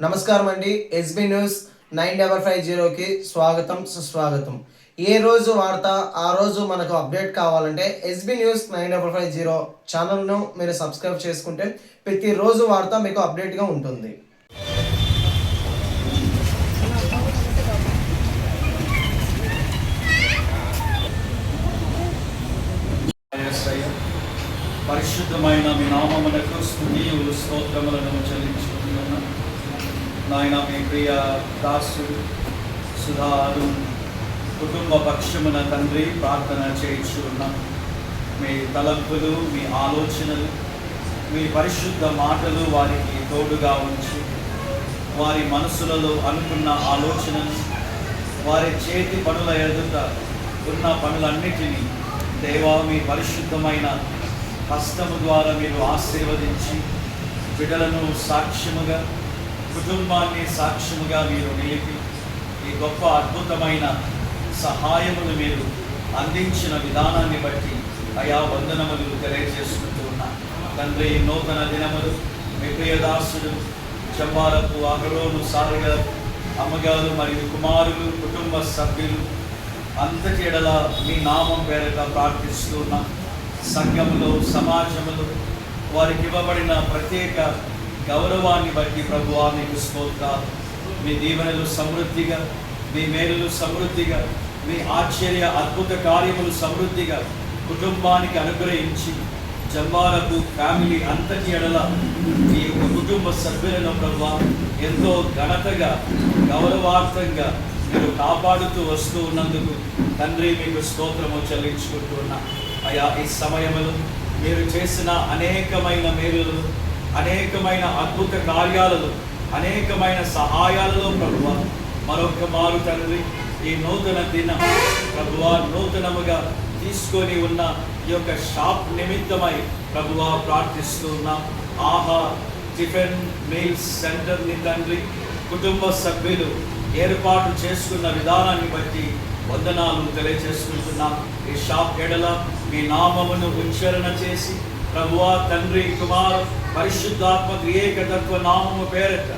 నమస్కారం అండి SB news nine double five జీరోకి స్వాగతం సుస్వాగతం. ఏ రోజు వార్త ఆ రోజు మనకు అప్డేట్ కావాలంటే SB news nine double five zero ఛానల్ను మీరు సబ్స్క్రైబ్ చేసుకుంటే ప్రతిరోజు వార్త మీకు అప్డేట్గా ఉంటుంది. పరిశుద్ధమైన మీ నామమునకు స్తోత్రములను చెల్లించు. నాయన మీ ప్రియ దాసు సుధారు కుటుంబ పక్షమున తండ్రి ప్రార్థన చేయించు ఉన్నాం మీ తలంపులు మీ ఆలోచనలు మీ పరిశుద్ధ మాటలు వారికి తోడుగా ఉంచి వారి మనసులలో అనుకున్న ఆలోచనలు వారి చేతి పనుల ఎదుట ఉన్న పనులన్నిటినీ దేవా మీ పరిశుద్ధమైన హస్తము ద్వారా మీరు ఆశీర్వదించి బిడ్డలను సాక్ష్యముగా కుటుంబాన్ని సాక్ష్యముగా మీరు నిలిపి ఈ గొప్ప అద్భుతమైన సహాయములు మీరు అందించిన విధానాన్ని బట్టి అయా వందనములు తెలియజేసుకుంటూ ఉన్నా. తండ్రి ఈ నూతన దినములు మీ ప్రియదాసుడు చంబాలకు అగరోను సారుగా అమ్మగారు మరియు కుమారులు కుటుంబ సభ్యులు అంతటి ఎడల మీ నామం పేరట ప్రార్థిస్తున్న సంఘంలో సమాజములు వారికి ఇవ్వబడిన ప్రత్యేక గౌరవాన్ని బట్టి ప్రభువా మీకు స్తోత్రాలు. మీ దీవెనలు సమృద్ధిగా మీ మేలులు సమృద్ధిగా మీ ఆశ్చర్య అద్భుత కార్యములు సమృద్ధిగా కుటుంబానికి అనుగ్రహించి జంబాలకు ఫ్యామిలీ అంతటి ఎడల మీ యొక్క కుటుంబ సభ్యులను ప్రభు ఎంతో ఘనతగా గౌరవార్థంగా మీరు కాపాడుతూ వస్తూ ఉన్నందుకు తండ్రి మీకు స్తోత్రము చెల్లించుకుంటూ ఉన్నా. అయా ఈ సమయంలో మీరు చేసిన అనేకమైన మేలులు అనేకమైన అద్భుత కార్యాలలో అనేకమైన సహాయాలలో ప్రభువ మరొక మారు తండ్రి ఈ నూతన దినం ప్రభువ నూతనముగా తీసుకొని ఉన్న ఈ యొక్క షాప్ నిమిత్తమై ప్రభువ ప్రార్థిస్తూ ఉన్నాం. ఆహా టిఫిన్ మీల్స్ సెంటర్ని తండ్రి కుటుంబ సభ్యులు ఏర్పాటు చేసుకున్న విధానాన్ని బట్టి వందనాలు తెలియజేసుకుంటున్నాం. ఈ షాప్ ఎడల మీ నామమును ఉచ్చారణ చేసి ప్రభువా తండ్రి కుమార్ పరిశుద్ధాత్మ ఏకతత్వ నామము పేరట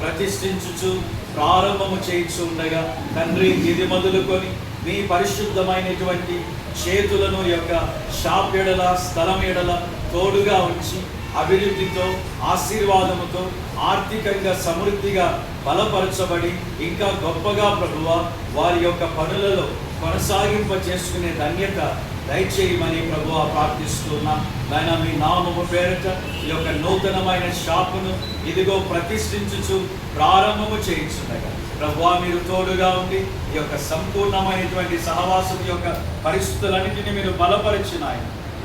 ప్రతిష్ఠించుచు ప్రారంభము చేయించు ఉండగా తండ్రి ఇది మొదలుకొని మీ పరిశుద్ధమైనటువంటి చేతులను యొక్క షాప్ ఎడల స్థలం ఎడల తోడుగా ఉంచి అభివృద్ధితో ఆశీర్వాదముతో ఆర్థికంగా సమృద్ధిగా బలపరచబడి ఇంకా గొప్పగా ప్రభువ వారి యొక్క పనులలో కొనసాగింప చేసుకునే ధన్యత దయచేయమని ప్రభువ ప్రార్థిస్తున్నాం. నాయన మీ నామము పేరట ఈ యొక్క నూతనమైన షాపును ఇదిగో ప్రతిష్ఠించుచు ప్రారంభము చేయించుండగా. ప్రభు మీరు తోడుగా ఉండి ఈ యొక్క సంపూర్ణమైనటువంటి సహవాసం యొక్క పరిస్థితులన్నింటినీ మీరు బలపరిచిన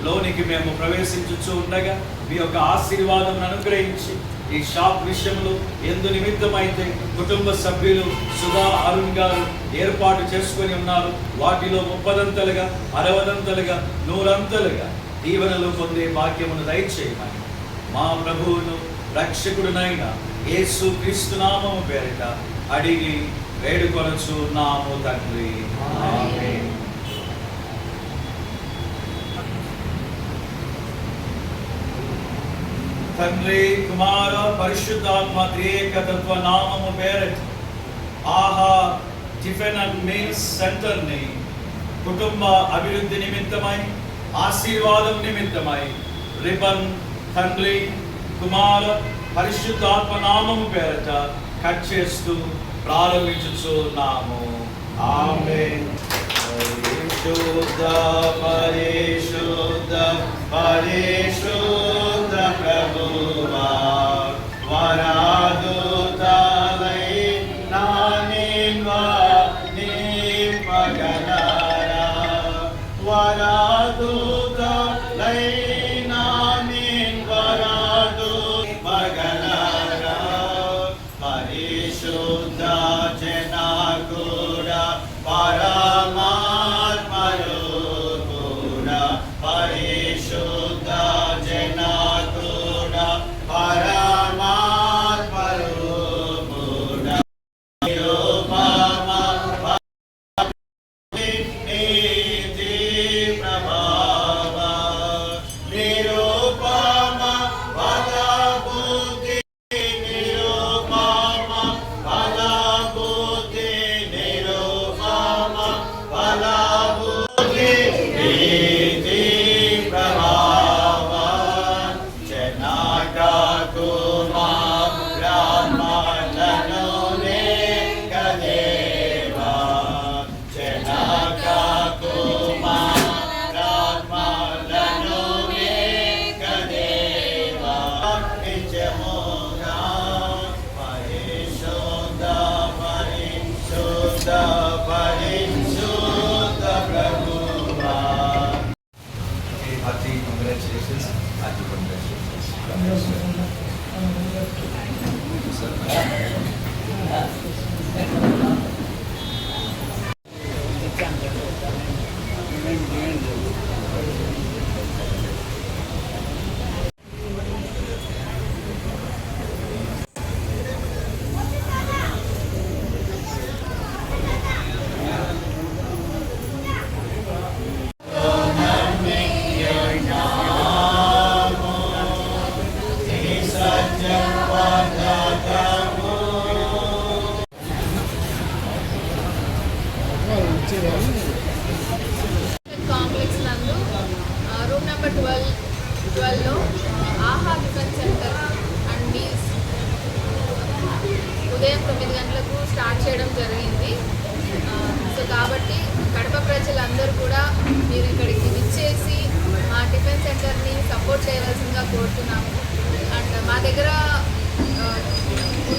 లోనికి మేము ప్రవేశించుచూ ఉండగా మీ యొక్క ఆశీర్వాదం అనుగ్రహించి ఈ షాప్ విషయంలో ఎందు నిమిత్తమైతే కుటుంబ సభ్యులు సుధా అరుణ్ గారు ఏర్పాటు చేసుకొని ఉన్నారు. వాటిలో ముప్పదంతలుగా అరవదంతలుగా నూరంతలుగా దీవెనలు పొందే భాగ్యమును దయచేయమని మా ప్రభువును రక్షకుడునైన యేసు క్రీస్తు నామము పేరిట అడిగి వేడుకొనచు నాము తండ్రి. తండ్రి కుమార పరిశుద్ధాత్మ త్రియేకతత్వ నామము పేరట ఆహా టిఫిన్ అండ్ మీల్స్ సెంటర్ని కుటుంబ అభివృద్ధి నిమిత్తమై ఆశీర్వాదం నిమిత్తమై రిబన్ తండ్రి కుమార పరిశుద్ధాత్మ నామము పేరట కట్ చేస్తూ ప్రారంభించుచున్నాము. ఆమె పరిశుద్ధ పరిశుద్ధ పరిశుద్ధ. ప్రభువా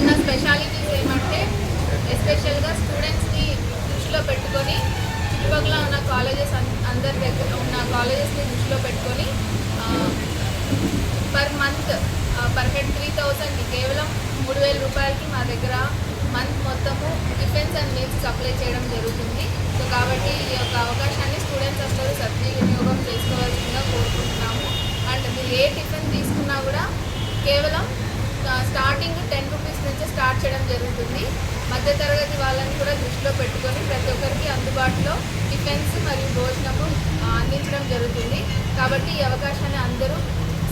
ఉన్న స్పెషాలిటీస్ ఏమంటే ఎస్పెషల్గా స్టూడెంట్స్ని దృష్టిలో పెట్టుకొని చుట్టుపక్కల ఉన్న కాలేజెస్ అందరి దగ్గర ఉన్న కాలేజెస్ని దృష్టిలో పెట్టుకొని per month per head three thousand కేవలం మూడు వేల రూపాయలకి మా దగ్గర మంత్ మొత్తము టిఫిన్స్ అండ్ మీల్స్ సప్లై చేయడం జరుగుతుంది. సో కాబట్టి ఈ యొక్క అవకాశాన్ని స్టూడెంట్స్ అందరూ సద్వినియోగం చేసుకోవాల్సిందిగా కోరుకుంటున్నాము. అండ్ మీరు ఏ టిఫిన్ తీసుకున్నా కూడా కేవలం స్టార్టింగ్ టెన్ రూపీస్ నుంచి స్టార్ట్ చేయడం జరుగుతుంది. మధ్యతరగతి వాళ్ళని కూడా దృష్టిలో పెట్టుకొని ప్రతి ఒక్కరికి అందుబాటులో టిఫిన్స్ మరియు భోజనము అందించడం జరుగుతుంది. కాబట్టి ఈ అవకాశాన్ని అందరూ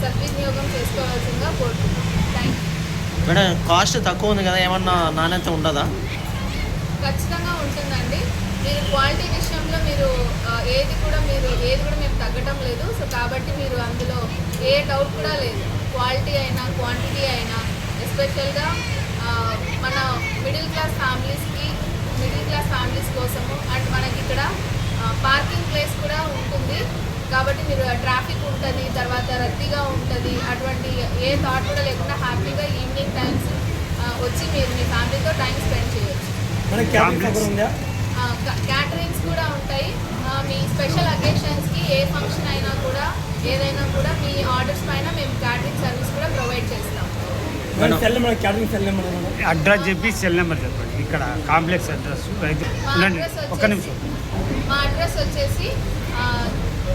సద్వినియోగం చేసుకోవాల్సిందిగా కోరుతున్నాం థ్యాంక్ యూ మేడం కాస్ట్ తక్కువ ఉంది కదా ఏమన్నా నాణ్యత ఉండదా? ఖచ్చితంగా ఉంటుందండి. మీరు క్వాలిటీ విషయంలో మీరు ఏది కూడా మీరు ఏది కూడా మేము తగ్గటం లేదు. సో కాబట్టి మీరు అందులో ఏ డౌట్ కూడా లేదు. క్వాలిటీ అయినా క్వాంటిటీ అయినా ఎస్పెషల్గా మన మిడిల్ క్లాస్ ఫ్యామిలీస్కి మిడిల్ క్లాస్ ఫ్యామిలీస్ కోసము అండ్ మనకి ఇక్కడ పార్కింగ్ ప్లేస్ కూడా ఉంటుంది. కాబట్టి మీరు ట్రాఫిక్ ఉంటుంది తర్వాత రద్దీగా ఉంటుంది అటువంటి ఏ థాట్ కూడా లేకుండా హ్యాపీగా ఈవినింగ్ టైమ్స్ వచ్చి మీరు మీ ఫ్యామిలీతో టైం స్పెండ్ చేయొచ్చు. క్యాటరింగ్స్ కూడా ఉంటాయి. మీ స్పెషల్ అకేషన్స్కి ఏ ఫంక్షన్ అయినా కూడా ఏదైనా కూడా మీ ఆర్డర్స్ పైన మేము క్యాటరింగ్ సర్వీస్ కూడా ప్రొవైడ్ చేస్తాం మన సెల్ మన క్యాటరింగ్ సెల్ నెంబర్ మనం అడ్రస్ చెప్పి సెల్ నెంబర్ చెప్పండి. ఇక్కడ కాంప్లెక్స్ అడ్రస్ రైతు మా ఉండండి. అడ్రస్ ఒక్క నిమిషం. వచ్చేసి మా అడ్రస్ వచ్చేసి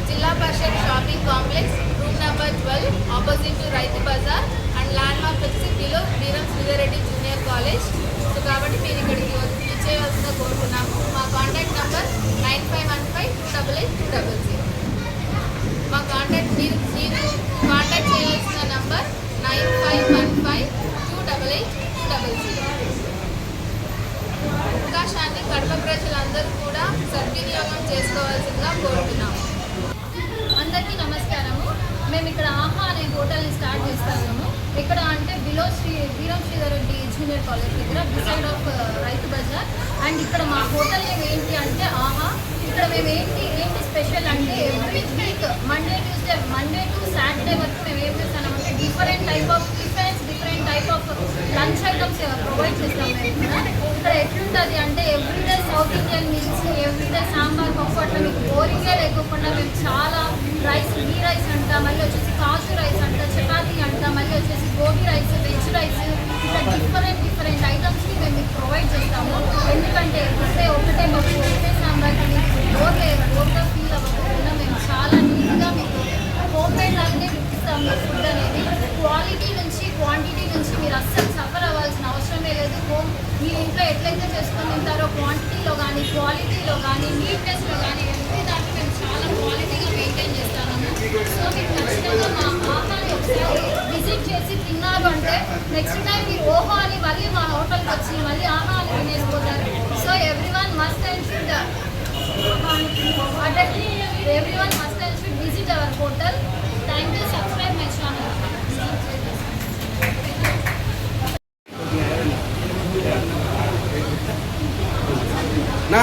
Zilla Parishad shopping complex room number twelve opposite to Rythu Bazar and landmark వచ్చేసి below Veeram Sridhareddy junior college so కాబట్టి మీరు ఇక్కడికి వచ్చి ఇచ్చేయవలసిందిగా కోరుకున్నాము మా contact number nine five one five two double eight two double zero మా కాంటాక్ట్ మీరు మీరు కాంటాక్ట్ చేయవలసిన number nine five one five two double eight two double zero అవకాశాన్ని కడప ప్రజలందరూ కూడా సద్వినియోగం చేసుకోవాల్సిందిగా కోరుతున్నాము అందరికీ నమస్కారము. మేము ఇక్కడ ఆహా అనే హోటల్ని స్టార్ట్ చేస్తాము. ఇక్కడ అంటే below Sri Veeram Sridhareddy junior college దగ్గర beside of uh, Rythu Bazar. And ఇక్కడ మా హోటల్ నేమ్ ఏంటి అంటే ఆహా. ఇక్కడ మేము ఏంటి ఏంటి స్పెషల్ అంటే every week Monday Tuesday Monday to Saturday వరకు మేము ఏం చేస్తామంటే different type of tiffins different type of lunch items uh, provide చేస్తాం మేము ఇక్కడ. ఎట్లుంటుంది అంటే everyday South Indian meals everyday sambar పప్పు అట్లా మీకు బోరింగే లేకుండా మేము చాలా రైస్ గీ రైస్ అంట మళ్ళీ వచ్చేసి కాజు రైస్ అంట చపాతీ అంట మళ్ళీ వచ్చేసి గోబీ రైస్ వెజ్ రైస్ ఇట్లా డిఫరెంట్ డిఫరెంట్ ఐటమ్స్ని మేము మీకు ప్రొవైడ్ చేస్తాము. ఎందుకంటే ఎవ్రీడే ఒకటే పప్పు ఒకటే సాంబార్ కానీ నెక్స్ట్ టైం మీరు ఓహో అని మళ్ళీ మా హోటల్కి వచ్చి మళ్ళీ ఆహా అని వినేసిపోతారు so every one must and should అంటే every one must and should visit our hotel thank you subscribe my channel నా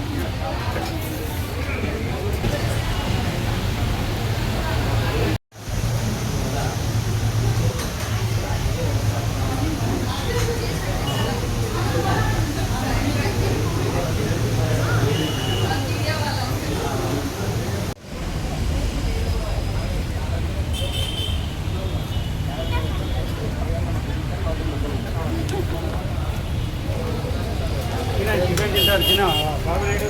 తిన బాబు నాయుడు